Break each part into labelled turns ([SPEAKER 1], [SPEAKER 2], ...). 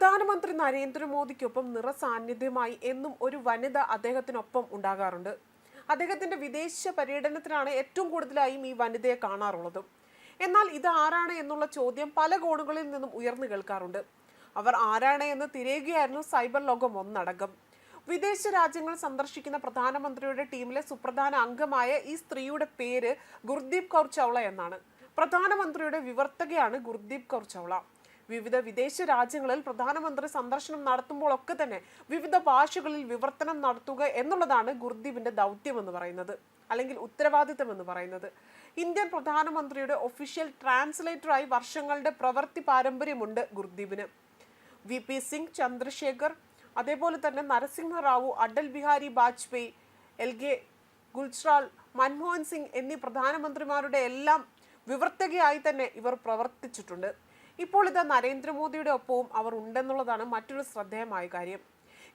[SPEAKER 1] പ്രധാനമന്ത്രി നരേന്ദ്രമോദിക്കൊപ്പം നിറസാന്നിധ്യമായി എന്നും ഒരു വനിത അദ്ദേഹത്തിനൊപ്പം ഉണ്ടാകാറുണ്ട്. അദ്ദേഹത്തിന്റെ വിദേശ പര്യടനത്തിനാണ് ഏറ്റവും കൂടുതലായും ഈ വനിതയെ കാണാറുള്ളത്. എന്നാൽ ഇത് ആരാണ് എന്നുള്ള ചോദ്യം പല കോണുകളിൽ നിന്നും ഉയർന്നു കേൾക്കാറുണ്ട്. അവർ ആരാണ് എന്ന് തിരയുകയായിരുന്നു സൈബർ ലോകം ഒന്നടങ്കം. വിദേശ രാജ്യങ്ങൾ സന്ദർശിക്കുന്ന പ്രധാനമന്ത്രിയുടെ ടീമിലെ സുപ്രധാന അംഗമായ ഈ സ്ത്രീയുടെ പേര് ഗുർദീപ് കൗർ ചൗള എന്നാണ്. പ്രധാനമന്ത്രിയുടെ വിവർത്തകയാണ് ഗുർദീപ് കൗർ ചൗള. വിവിധ വിദേശ രാജ്യങ്ങളിൽ പ്രധാനമന്ത്രി സന്ദർശനം നടത്തുമ്പോഴൊക്കെ തന്നെ വിവിധ ഭാഷകളിൽ വിവർത്തനം നടത്തുക എന്നുള്ളതാണ് ഗുർദീപിന്റെ ദൗത്യം എന്ന് പറയുന്നത് അല്ലെങ്കിൽ ഉത്തരവാദിത്തം എന്ന് പറയുന്നത്. ഇന്ത്യൻ പ്രധാനമന്ത്രിയുടെ ഒഫീഷ്യൽ ട്രാൻസ്ലേറ്ററായി വർഷങ്ങളുടെ പ്രവൃത്തി പാരമ്പര്യമുണ്ട് ഗുർദീപിന് വി. പി. സിംഗ് ചന്ദ്രശേഖർ അതേപോലെ തന്നെ നരസിംഹ റാവു അടൽ ബിഹാരി വാജ്പേയി എൽ. കെ. ഗുൽസ്രാൾ മൻമോഹൻ സിംഗ് എന്നീ പ്രധാനമന്ത്രിമാരുടെ എല്ലാം വിവർത്തകയായി തന്നെ ഇവർ പ്രവർത്തിച്ചിട്ടുണ്ട്. ഇപ്പോൾ ഇത് നരേന്ദ്രമോദിയുടെ ഒപ്പവും അവർ ഉണ്ടെന്നുള്ളതാണ് മറ്റൊരു ശ്രദ്ധേയമായ കാര്യം.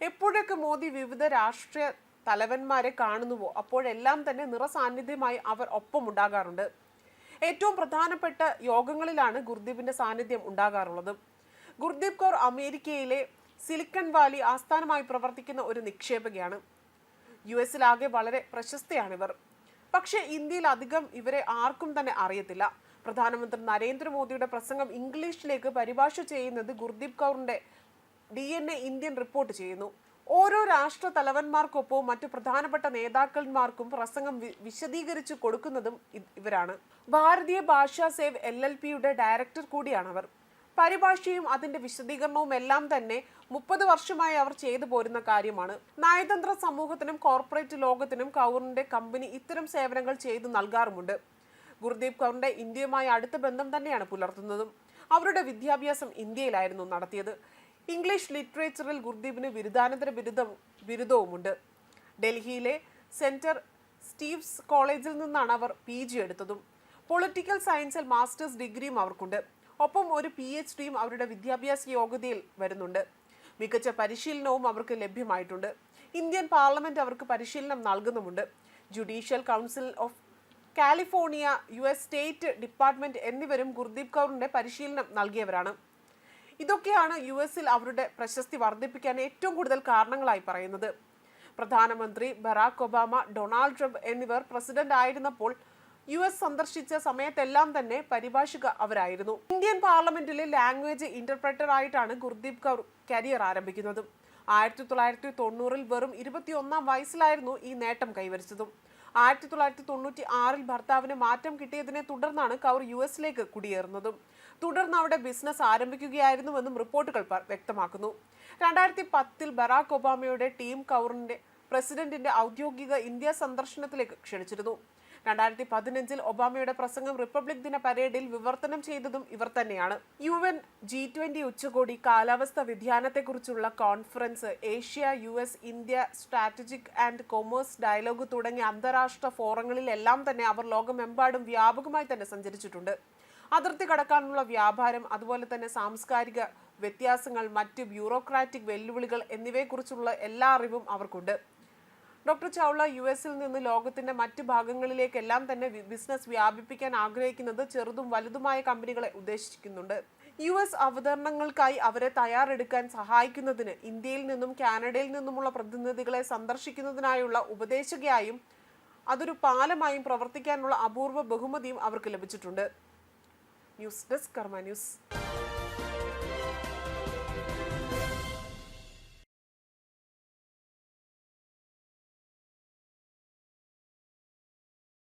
[SPEAKER 1] എപ്പോഴൊക്കെ മോദി വിവിധ രാഷ്ട്രീയ തലവന്മാരെ കാണുന്നുവോ അപ്പോഴെല്ലാം തന്നെ നിറസാന്നിധ്യമായി അവർ ഒപ്പം ഉണ്ടാകാറുണ്ട്. ഏറ്റവും പ്രധാനപ്പെട്ട യോഗങ്ങളിലാണ് ഗുർദീപിന്റെ സാന്നിധ്യം ഉണ്ടാകാറുള്ളത്. ഗുർദീപ് കൗർ അമേരിക്കയിലെ സിലിക്കൺ വാലി ആസ്ഥാനമായി പ്രവർത്തിക്കുന്ന ഒരു നിക്ഷേപകയാണ്. യു എസിലാകെ വളരെ പ്രശസ്തയാണിവർ. പക്ഷേ ഇന്ത്യയിൽ അധികം ഇവരെ ആർക്കും തന്നെ അറിയത്തില്ല. പ്രധാനമന്ത്രി നരേന്ദ്രമോദിയുടെ പ്രസംഗം ഇംഗ്ലീഷിലേക്ക് പരിഭാഷ ചെയ്യുന്നത് Gurdeep കൗറിന്റെ D N A Indian report ചെയ്യുന്നു. ഓരോ രാഷ്ട്ര തലവന്മാർക്കൊപ്പവും മറ്റു പ്രധാനപ്പെട്ട നേതാക്കന്മാർക്കും പ്രസംഗം വിശദീകരിച്ചു കൊടുക്കുന്നതും ഇവരാണ്. ഭാരതീയ ഭാഷാ സേവ് എൽ എൽ പിയുടെ ഡയറക്ടർ കൂടിയാണ് അവർ പരിഭാഷയും അതിന്റെ വിശദീകരണവും എല്ലാം തന്നെ മുപ്പത് വർഷമായി അവർ ചെയ്തു പോരുന്ന കാര്യമാണ്. നയതന്ത്ര സമൂഹത്തിനും കോർപ്പറേറ്റ് ലോകത്തിനും കൗറിന്റെ കമ്പനി ഇത്തരം സേവനങ്ങൾ ചെയ്തു നൽകാറുമുണ്ട്. ഗുർദീപ് കൗറിന്റെ ഇന്ത്യയുമായി അടുത്ത ബന്ധം തന്നെയാണ് പുലർത്തുന്നതും. അവരുടെ വിദ്യാഭ്യാസം ഇന്ത്യയിലായിരുന്നു നടത്തിയത്. ഇംഗ്ലീഷ് ലിറ്ററേച്ചറിൽ ഗുർദീപിന് ബിരുദാനന്തര ബിരുദം ബിരുദവുമുണ്ട്. ഡൽഹിയിലെ സെന്റർ സ്റ്റീവ്സ് കോളേജിൽ നിന്നാണ് അവർ പി ജി എടുത്തതും. പൊളിറ്റിക്കൽ സയൻസിൽ മാസ്റ്റേഴ്സ് ഡിഗ്രിയും അവർക്കുണ്ട്. ഒപ്പം ഒരു പി എച്ച് ഡിയും അവരുടെ വിദ്യാഭ്യാസ യോഗ്യതയിൽ വരുന്നുണ്ട്. മികച്ച പരിശീലനവും അവർക്ക് ലഭ്യമായിട്ടുണ്ട്. ഇന്ത്യൻ പാർലമെന്റ് അവർക്ക് പരിശീലനം നൽകുന്നുമുണ്ട്. Judicial council of California U S state department എന്നിവരും ഗുർദീപ് കൗറിന്റെ പരിശീലനം നൽകിയവരാണ്. ഇതൊക്കെയാണ് യു എസിൽ അവരുടെ പ്രശസ്തി വർദ്ധിപ്പിക്കാൻ ഏറ്റവും കൂടുതൽ കാരണങ്ങളായി പറയുന്നത്. പ്രധാനമന്ത്രി ബറാക് ഒബാമ ഡൊണാൾഡ് ട്രംപ് എന്നിവർ പ്രസിഡന്റ് ആയിരുന്നപ്പോൾ യു എസ് സന്ദർശിച്ച സമയത്തെല്ലാം തന്നെ പരിഭാഷിക അവരായിരുന്നു. ഇന്ത്യൻ പാർലമെന്റിലെ ലാംഗ്വേജ് ഇന്റർപ്രറ്റർ ആയിട്ടാണ് ഗുർദീപ് കൗർ കരിയർ ആരംഭിക്കുന്നത്. ആയിരത്തി തൊള്ളായിരത്തി തൊണ്ണൂറിൽ വെറും ഇരുപത്തിയൊന്നാം വയസ്സിലായിരുന്നു ഈ നേട്ടം കൈവരിച്ചതും. ആയിരത്തി തൊള്ളായിരത്തി തൊണ്ണൂറ്റി ആറിൽ ഭർത്താവിന് മാറ്റം കിട്ടിയതിനെ തുടർന്നാണ് കൗർ യു എസിലേക്ക് കുടിയേറുന്നതും. തുടർന്ന് അവിടെ ബിസിനസ് ആരംഭിക്കുകയായിരുന്നുവെന്നും റിപ്പോർട്ടുകൾ വ്യക്തമാക്കുന്നു. രണ്ടായിരത്തി പത്തിൽ ബറാക് ഒബാമയുടെ ടീം കൗറിന്റെ പ്രസിഡന്റിന്റെ ഔദ്യോഗിക ഇന്ത്യ സന്ദർശനത്തിലേക്ക് ക്ഷണിച്ചിരുന്നു. രണ്ടായിരത്തി പതിനഞ്ചിൽ ഒബാമയുടെ പ്രസംഗം റിപ്പബ്ലിക് ദിന പരേഡിൽ വിവർത്തനം ചെയ്തതും ഇവർ തന്നെയാണ്. യു എൻ ജി ട്വന്റി ഉച്ചകോടി കാലാവസ്ഥ വ്യതിയാനത്തെക്കുറിച്ചുള്ള conference Asia U S India strategic and commerce dialogue തുടങ്ങിയ അന്താരാഷ്ട്ര ഫോറങ്ങളിലെല്ലാം തന്നെ അവർ ലോകമെമ്പാടും വ്യാപകമായി തന്നെ സഞ്ചരിച്ചിട്ടുണ്ട്. അതിർത്തി കടക്കാനുള്ള വ്യാപാരം അതുപോലെ തന്നെ സാംസ്കാരിക വ്യത്യാസങ്ങൾ മറ്റ് ബ്യൂറോക്രാറ്റിക് വെല്ലുവിളികൾ എന്നിവയെക്കുറിച്ചുള്ള എല്ലാ അറിവും അവർക്കുണ്ട്. ഡോക്ടർ ചൗള യു എസിൽ നിന്ന് ലോകത്തിന്റെ മറ്റു ഭാഗങ്ങളിലേക്കെല്ലാം തന്നെ ബിസിനസ് വ്യാപിപ്പിക്കാൻ ആഗ്രഹിക്കുന്നത് ചെറുതും വലുതുമായ കമ്പനികളെ ഉദ്ദേശിക്കുന്നുണ്ട് യു എസ് അവതരണങ്ങൾക്കായി അവരെ തയ്യാറെടുക്കാൻ സഹായിക്കുന്നതിന് ഇന്ത്യയിൽ നിന്നും കാനഡയിൽ നിന്നുമുള്ള പ്രതിനിധികളെ സന്ദർശിക്കുന്നതിനായുള്ള ഉപദേശകയായും അതൊരു പാലമായും പ്രവർത്തിക്കാനുള്ള അപൂർവ ബഹുമതിയും അവർക്ക് ലഭിച്ചിട്ടുണ്ട്. News desk Karma news.